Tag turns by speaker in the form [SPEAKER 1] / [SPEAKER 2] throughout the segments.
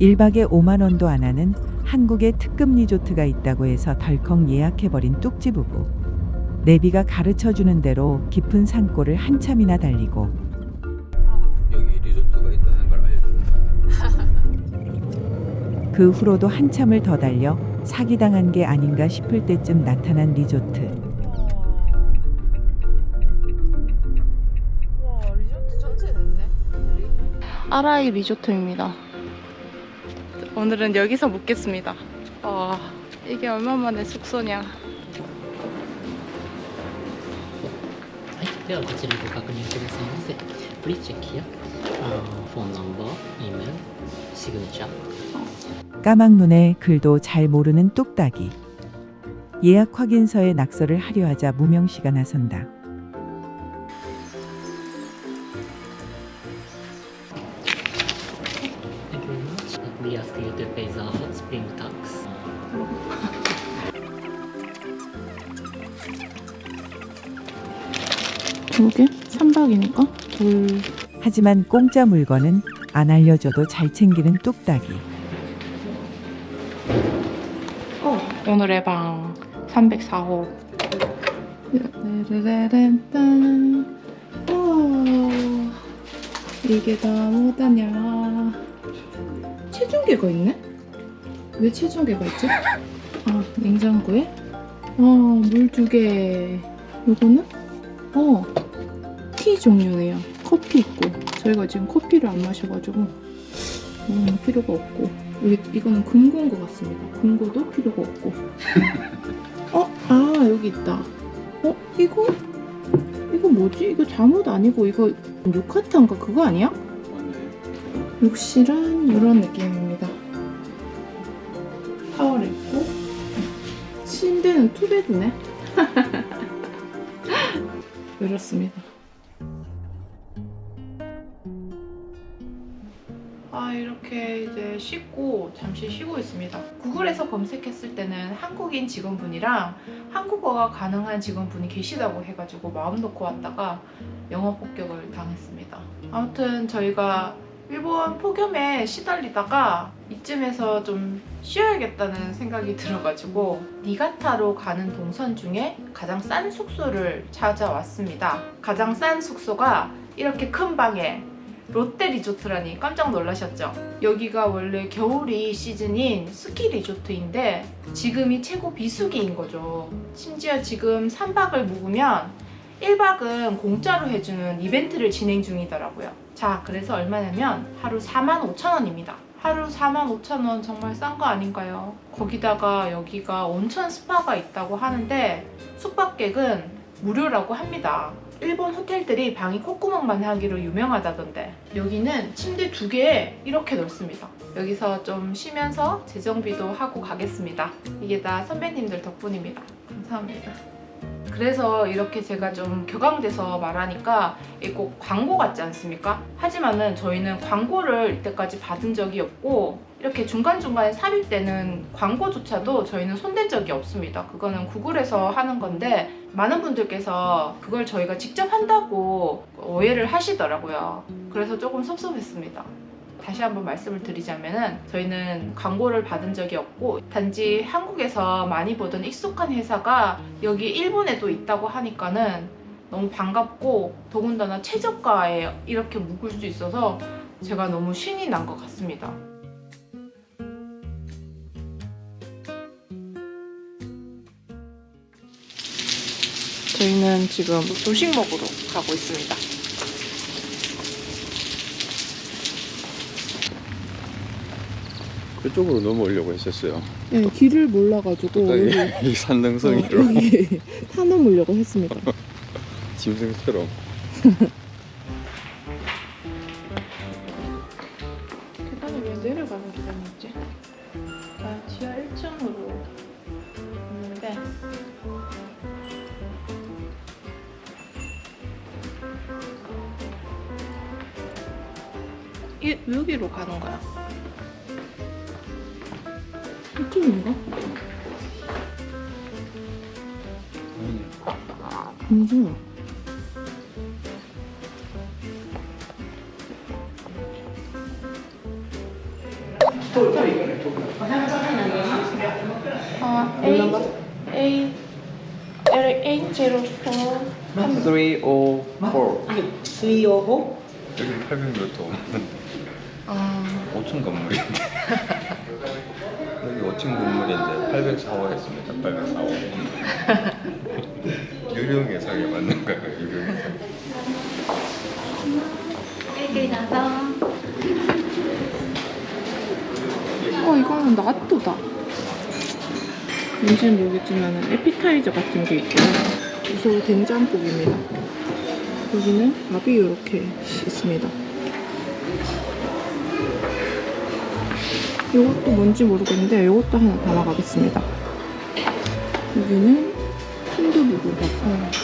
[SPEAKER 1] 1박에 5만 원도 안 하는 한국의 특급 리조트가 있다고 해서 덜컥 예약해버린 뚝지 부부. 내비가 가르쳐 주는 대로 깊은 산골을 한참이나 달리고
[SPEAKER 2] 여기 리조트가 있다는 걸 알려준다.
[SPEAKER 1] 그 후로도 한참을 더 달려 사기당한 게 아닌가 싶을 때쯤 나타난 리조트.
[SPEAKER 3] 와 리조트 전체 됐네.
[SPEAKER 4] 아라이 리조트입니다. 오늘은 여기서 묵겠습니다. 와, 이게 얼마만의 숙소냐.
[SPEAKER 5] はい、ではこちらご確認くださいませ。Please check here. Uh, phone number, email, signature.
[SPEAKER 1] 까막 눈에 글도 잘 모르는 뚝딱이. 예약 확인서에 낙서를 하려 하자 무명 씨가 나선다.
[SPEAKER 4] 3박이니까 둘.
[SPEAKER 1] 하지만 공짜 물건은 안 알려줘도 잘 챙기는 뚝딱이.
[SPEAKER 4] 오늘의 방 304호. 르르르르르 우와, 이게 다 뭐다냐. 체중계가 있네? 왜 체중계가 있지? 아, 냉장고에? 어, 물두 개. 요거는? 어, 티 종류네요. 커피 있고. 저희가 지금 커피를 안 마셔가지고, 음, 필요가 없고. 여기, 이거는 금고인 것 같습니다. 금고도 필요가 없고. 어? 아, 여기 있다. 어? 이거? 이거 뭐지? 이거 잠옷 아니고, 이거 요카타인가 그거 아니야? 욕실은 이런 느낌입니다. 타월 있고, 침대는 투베드네. 이렇습니다. 이렇게 이제 씻고 잠시 쉬고 있습니다. 구글에서 검색했을 때는 한국인 직원분이랑 한국어가 가능한 직원분이 계시다고 해가지고 마음 놓고 왔다가 영어 폭격을 당했습니다. 아무튼 저희가 일본 폭염에 시달리다가 이쯤에서 좀 쉬어야겠다는 생각이 들어가지고 니가타로 가는 동선 중에 가장 싼 숙소를 찾아왔습니다. 가장 싼 숙소가 이렇게 큰 방에 롯데 리조트라니 깜짝 놀라셨죠? 여기가 원래 겨울이 시즌인 스키 리조트인데 지금이 최고 비수기인 거죠. 심지어 지금 3박을 묵으면 1박은 공짜로 해주는 이벤트를 진행 중이더라고요. 자, 그래서 얼마냐면 하루 45,000원입니다. 하루 45,000원 정말 싼 거 아닌가요? 거기다가 여기가 온천 스파가 있다고 하는데 숙박객은 무료라고 합니다. 일본 호텔들이 방이 콧구멍만 하기로 유명하다던데 여기는 침대 두 개에 이렇게 넓습니다. 여기서 좀 쉬면서 재정비도 하고 가겠습니다. 이게 다 선배님들 덕분입니다. 감사합니다. 그래서 이렇게 제가 좀 격앙돼서 말하니까 꼭 광고 같지 않습니까? 하지만은 저희는 광고를 이때까지 받은 적이 없고 이렇게 중간중간에 삽입되는 광고조차도 저희는 손댄 적이 없습니다. 그거는 구글에서 하는 건데 많은 분들께서 그걸 저희가 직접 한다고 오해를 하시더라고요. 그래서 조금 섭섭했습니다. 다시 한번 말씀을 드리자면은 저희는 광고를 받은 적이 없고 단지 한국에서 많이 보던 익숙한 회사가 여기 일본에도 있다고 하니까는 너무 반갑고 더군다나 최저가에 이렇게 묵을 수 있어서 제가 너무 신이 난 것 같습니다. 저희는 지금 조식 먹으러 가고 있습니다.
[SPEAKER 2] 그쪽으로 넘어오려고 했었어요.
[SPEAKER 4] 네, 길을 몰라가지고
[SPEAKER 2] 이
[SPEAKER 4] 여기,
[SPEAKER 2] 산등성이로
[SPEAKER 4] 어, 여기 타넘으려고 했습니다.
[SPEAKER 2] 짐승처럼.
[SPEAKER 4] 계단이 왜 내려가는 계단이었지? 아, 지하 1층으로 있는데 이, 여기로 가는 거야. 이쪽인가? 아니죠. 아, A A L eight zero four
[SPEAKER 2] 304
[SPEAKER 5] 305?
[SPEAKER 2] 여기 800m
[SPEAKER 4] 아
[SPEAKER 2] 5층 건물인데 여기 5층 건물인데 804호 했습니다. 804호 유령 예상에 맞는 거예요 유령 예상.
[SPEAKER 4] 어 이거는 나또다. 뭔지는 모르겠지만 에피타이저 같은 게 있고요 우선 된장국입니다. 여기는 밥이 이렇게 있습니다 이것도 뭔지 모르겠는데 이것도 하나 담아가겠습니다. 여기는 순두부국 같아요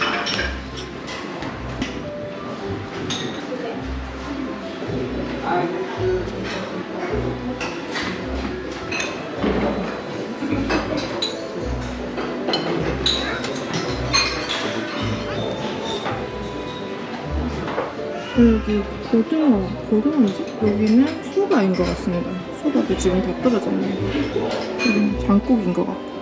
[SPEAKER 4] 여기 고등어, 고등어인지? 여기는 소바인 것 같습니다. 소바도 지금 다 떨어졌네요. 여기는 장국인 것 같고.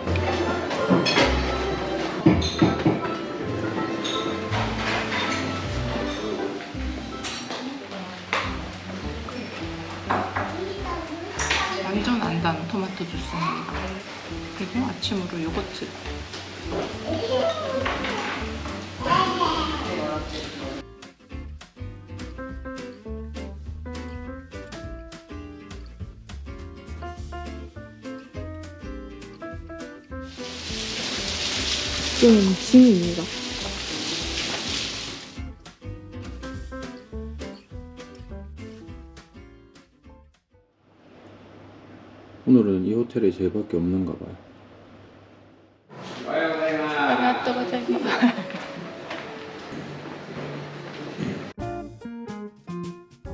[SPEAKER 4] 완전 안단 토마토 주스입니다. 그리고 아침으로 요거트. 좀 짐입니다.
[SPEAKER 2] 오늘은 이 호텔에 저희밖에 없는가 봐요.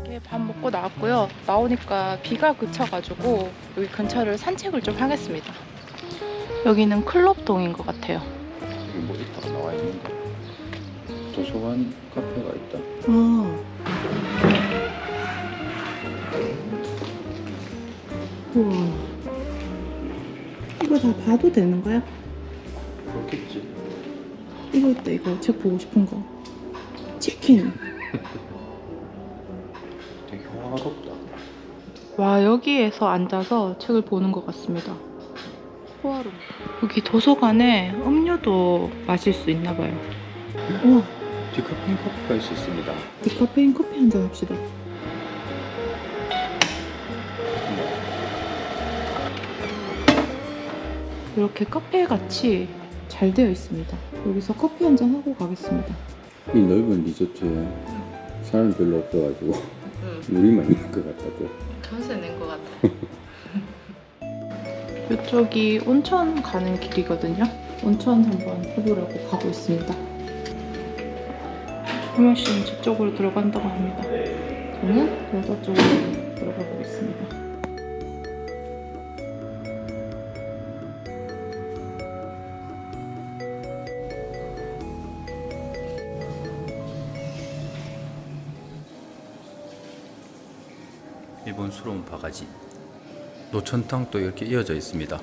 [SPEAKER 4] 이렇게 밥 먹고 나왔고요. 나오니까 비가 그쳐가지고 여기 근처를 산책을 좀 하겠습니다. 여기는 클럽동인 것 같아요.
[SPEAKER 2] 여기 뭐 있다가 나와 있는데 도서관 카페가 있다
[SPEAKER 4] 아. 우와. 이거 다 봐도 되는 거야?
[SPEAKER 2] 그렇겠지
[SPEAKER 4] 이거 있다, 이거. 책 보고 싶은 거. 치킨.
[SPEAKER 2] 되게 호화롭다
[SPEAKER 4] 와 여기에서 앉아서 책을 보는 것 같습니다. 호화로. 여기 도서관에 음료도 마실 수 있나 봐요. 우와
[SPEAKER 2] 디카페인 커피가 있었습니다
[SPEAKER 4] 디카페인 커피 한 잔 합시다. 이렇게 카페 같이 잘 되어 있습니다. 여기서 커피 한 잔 하고 가겠습니다.
[SPEAKER 2] 이 넓은 리조트에 사람 별로 없어가지고 우리만 있는 것 같다고
[SPEAKER 4] 전세 낸것 같아. 이쪽이 온천 가는 길이거든요. 온천 한번 해보려고 가고 있습니다. 효명 씨는 저쪽으로 들어간다고 합니다. 저는 여자 쪽으로 들어가 보겠습니다.
[SPEAKER 2] 일본스러운 바가지 노천탕 또 이렇게 이어져 있습니다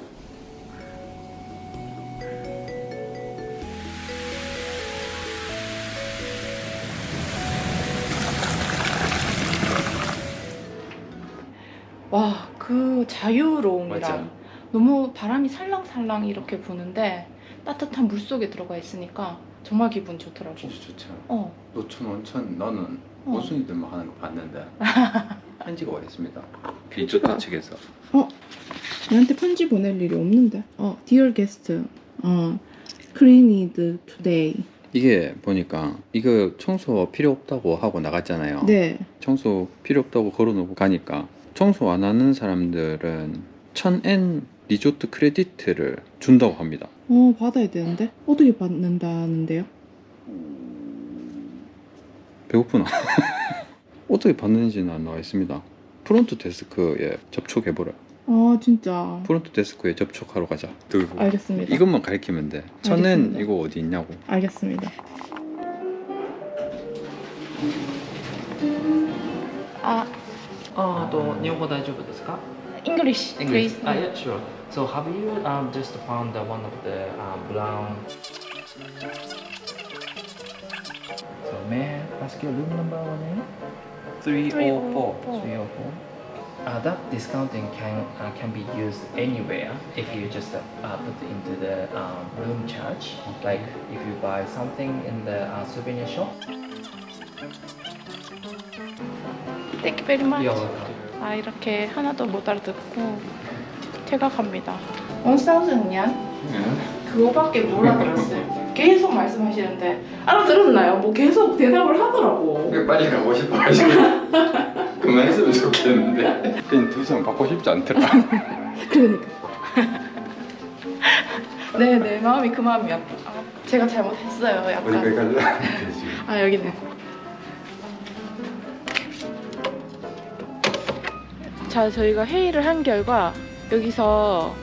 [SPEAKER 4] 와, 그 자유로움이랑
[SPEAKER 2] 맞아.
[SPEAKER 4] 너무 바람이 살랑살랑 이렇게 부는데 따뜻한 물 속에 들어가 있으니까 정말 기분 좋더라고.
[SPEAKER 2] 진짜 좋죠
[SPEAKER 4] 어,
[SPEAKER 2] 노천 온천 너는
[SPEAKER 4] 어.
[SPEAKER 2] 원숭이들만 하는 거 봤는데 편지가 와 있습니다 리조트 측에서
[SPEAKER 4] 나한테 편지 보낼 일이 없는데. 어, dear guest, 어, cleaned today.
[SPEAKER 2] 이게 보니까 이거 청소 필요 없다고 하고 나갔잖아요
[SPEAKER 4] 네.
[SPEAKER 2] 청소 필요 없다고 걸어놓고 가니까 청소 안 하는 사람들은 1000엔 리조트 크레디트를 준다고 합니다
[SPEAKER 4] 어, 받아야 되는데 어떻게 받는다는데요?
[SPEAKER 2] 배고프나? 어떻게 받는지는 안 나와 있습니다. 프론트 데스크에 접촉해보라.
[SPEAKER 4] 아, 진짜.
[SPEAKER 2] 프론트 데스크에 접촉하러 가자. 들고.
[SPEAKER 4] 알겠습니다.
[SPEAKER 2] 이것만 가리키면 돼. 천엔
[SPEAKER 4] 알겠습니다.
[SPEAKER 2] 이거 어디 있냐고.
[SPEAKER 4] 알겠습니다. 아,
[SPEAKER 5] あーと日本語大丈夫ですか
[SPEAKER 4] English,
[SPEAKER 5] English.
[SPEAKER 4] please.
[SPEAKER 5] Ah, yeah, sure. So have you um, just found the one of the uh, brown? So may I ask your room number one name?
[SPEAKER 2] 304
[SPEAKER 5] 304. Uh, that discounting can uh, can be used anywhere if you just uh, uh, put into the um, room charge. Like if you buy something in the uh, souvenir shop.
[SPEAKER 4] Thank you very much.
[SPEAKER 5] You're welcome.
[SPEAKER 4] 아 이렇게 하나도 못 알아듣고 퇴각합니다. 원사우전년 그거밖에 못 알아들었어요. 계속 말씀하시는데 알아들었나요? 뭐 계속 대답을 하더라고.
[SPEAKER 2] 빨리 가고 싶어 가지고 그만했으면 좋겠는데 그냥 더 이상 받고 싶지 않더라
[SPEAKER 4] 그러니까. 네, 내 마음이 그 마음이야. 아, 제가 잘못했어요. 약간.
[SPEAKER 2] 갈라?
[SPEAKER 4] 아 여기네. 자 저희가 회의를 한 결과 여기서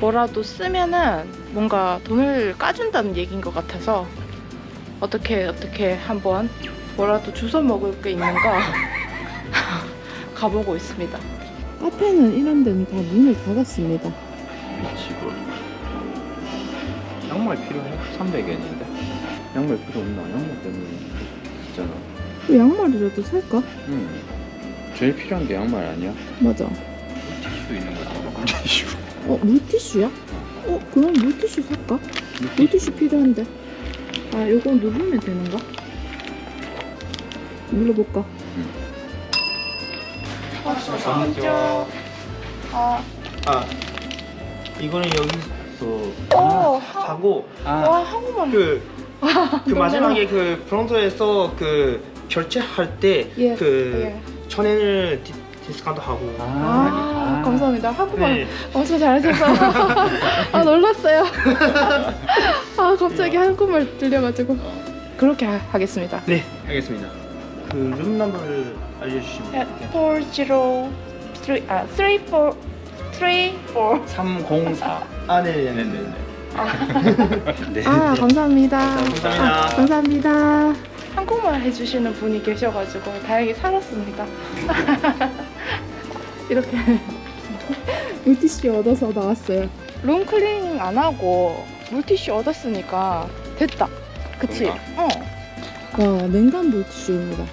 [SPEAKER 4] 뭐라도 쓰면은 뭔가 돈을 까준다는 얘기인 것 같아서 어떻게 어떻게 한번 뭐라도 주워 먹을 게 있는가 가보고 있습니다. 카페는 이런 데는 다 문을 닫았습니다.
[SPEAKER 2] 미치고 양말 필요해? 300엔인데 양말 필요 없나? 양말 때문에 있잖아
[SPEAKER 4] 양말이라도 살까?
[SPEAKER 2] 응 제일 필요한 게 양말 아니야?
[SPEAKER 4] 맞아.
[SPEAKER 2] 티슈 있는 거잖아 티슈
[SPEAKER 4] 어 물티슈야? 어 그럼 물티슈 살까? 물티슈 필요한데. 아 요거 누르면 되는가? 눌러볼까?
[SPEAKER 2] 응.
[SPEAKER 4] 감사합니다. 아,
[SPEAKER 6] 아 이거는 여기서
[SPEAKER 4] 오,
[SPEAKER 6] 사고
[SPEAKER 4] 와 한국말.
[SPEAKER 6] 그, 그
[SPEAKER 4] 너무
[SPEAKER 6] 마지막에 그 프론트에서 그 결제할 때
[SPEAKER 4] 예,
[SPEAKER 6] 그
[SPEAKER 4] 예.
[SPEAKER 6] 천엔을 디, 디스카운트 하고
[SPEAKER 4] 아, 감사합니다. 한국말
[SPEAKER 6] 네.
[SPEAKER 4] 엄청 잘하셔서 아 놀랐어요. 아 갑자기 한국말 들려가지고 그렇게 하, 하겠습니다.
[SPEAKER 6] 네 알겠습니다 그 룸 넘버를 알려주시면
[SPEAKER 4] 네,
[SPEAKER 6] 돼요
[SPEAKER 4] 403, 아, 34, 34.
[SPEAKER 6] 304 아 네네네네
[SPEAKER 2] 네.
[SPEAKER 4] 아, 감사합니다.
[SPEAKER 6] 감사합니다.
[SPEAKER 4] 아, 감사합니다. 한국말 해주시는 분이 계셔가지고 다행히 살았습니다. 이렇게 물티슈 얻어서 나왔어요. 룸 클리닝 안 하고 물티슈 얻었으니까 됐다. 그치?
[SPEAKER 2] 그런가?
[SPEAKER 4] 어. 와, 냉간 물티슈입니다.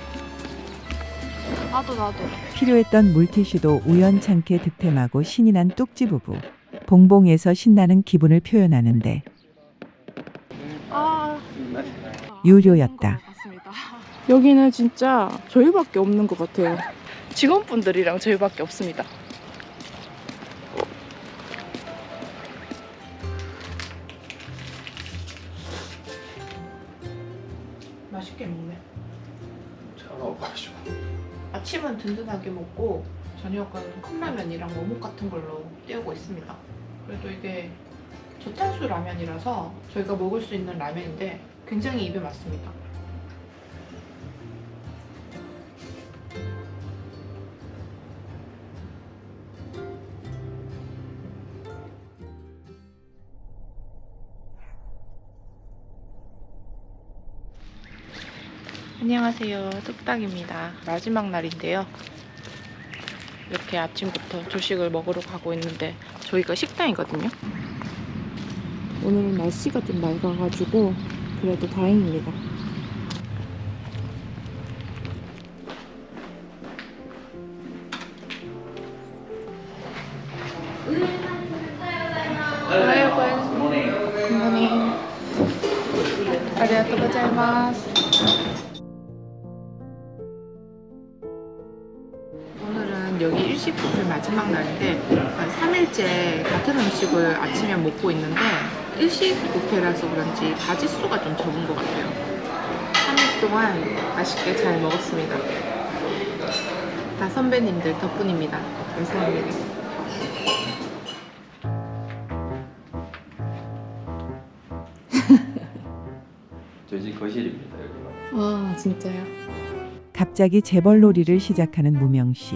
[SPEAKER 4] 나도 나도.
[SPEAKER 1] 필요했던 물티슈도 우연찮게 득템하고 신이 난 뚝지 부부. 봉봉에서 신나는 기분을 표현하는데
[SPEAKER 4] 아.
[SPEAKER 1] 유료였다.
[SPEAKER 4] 여기는 진짜 저희밖에 없는 것 같아요. 직원분들이랑 저희밖에 없습니다. 맛있게 먹네.
[SPEAKER 2] 차가워가지고
[SPEAKER 4] 아침은 든든하게 먹고 저녁은 컵라면이랑 어묵 같은 걸로 때우고 있습니다. 그래도 이게 저탄수 라면이라서 저희가 먹을 수 있는 라면인데 굉장히 입에 맞습니다. 안녕하세요. 뚝딱입니다. 마지막 날인데요. 이렇게 아침부터 조식을 먹으러 가고 있는데 저희가 식당이거든요. 오늘은 날씨가 좀 맑아가지고 그래도 다행입니다. 굿모닝. 고자이마스. 오늘은 뷔페 마지막 날인데 한 3일째 같은 음식을 아침에 먹고 있는데 일식 뷔페라서 그런지 가지수가 좀 적은 것 같아요. 3일 동안 맛있게 잘 먹었습니다. 다 선배님들 덕분입니다. 감사합니다.
[SPEAKER 2] 저희 집 거실입니다 여기가
[SPEAKER 4] 와 진짜요?
[SPEAKER 1] 갑자기 재벌놀이를 시작하는 무명 씨.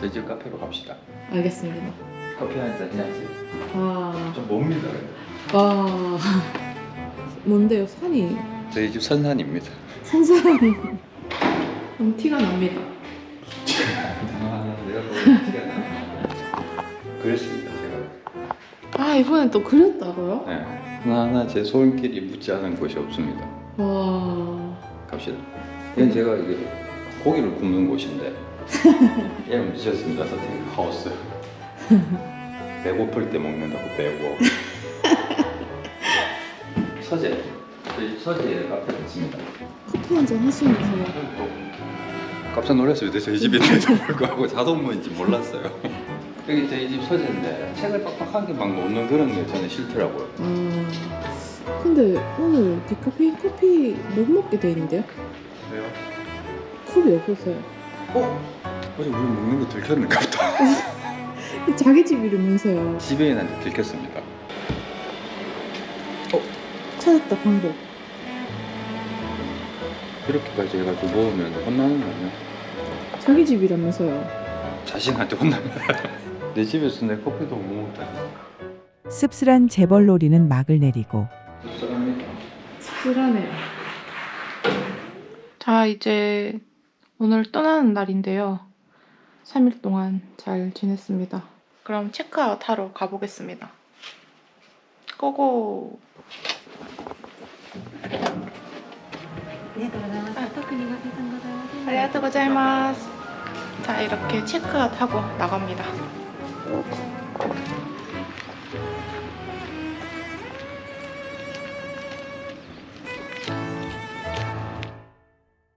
[SPEAKER 2] 저희 집 카페로 갑시다
[SPEAKER 4] 알겠습니다.
[SPEAKER 2] 커피 한잔 해야지
[SPEAKER 4] 와,
[SPEAKER 2] 좀 멉니다
[SPEAKER 4] 와, 뭔데요? 산이
[SPEAKER 2] 저희 집 선산입니다
[SPEAKER 4] 산산. 음, 티가 납니다.
[SPEAKER 2] 아 내가 또 티가 나
[SPEAKER 3] 이번에 또 그렸다고요?
[SPEAKER 2] 네. 하나하나 제 손길이 묻지 않은 곳이 없습니다.
[SPEAKER 3] 와.
[SPEAKER 2] 갑시다. 이건 제가 이게 고기를 굽는 곳인데 이름 미쳤습니다. 선생님 하우스. 배고플 때 먹는다고 배고. 서재. 저희 서재에 카페가 있습니다.
[SPEAKER 3] 커피 한잔 하시면서요.
[SPEAKER 2] 깜짝 놀랐습니다. 저희 집인데도 불구하고 자동문인지 몰랐어요. 여기 저희 집 서재인데 책을 빡빡하게 막 놓는 그런 게 저는 싫더라고요.
[SPEAKER 3] 아. 근데 오늘 디카페인 커피 못 먹게 돼 있는데요?
[SPEAKER 2] 왜요?
[SPEAKER 3] 컵이 없었어요.
[SPEAKER 2] 어? 어제 우리 먹는 거 들켰는가 보다.
[SPEAKER 3] 자기 집 이러면서요.
[SPEAKER 2] 지배인한테 들켰습니다.
[SPEAKER 3] 찾았다 방법.
[SPEAKER 2] 이렇게까지 해가지고 먹으면 혼나는 거 아니야?
[SPEAKER 3] 자기 집이라면서요.
[SPEAKER 2] 자신한테 혼납니다. 내 집에서 내 커피도 못 먹다.
[SPEAKER 1] 씁쓸한 재벌놀이는 막을 내리고
[SPEAKER 2] 씁쓸합니다.
[SPEAKER 3] 씁쓸하네요.
[SPEAKER 4] 자, 이제 오늘 떠나는 날인데요. 3일 동안 잘 지냈습니다. 그럼 체크아웃 하러 가보겠습니다. 고고! 아리가또 고자이마스. 자, 이렇게 체크아웃 하고 나갑니다.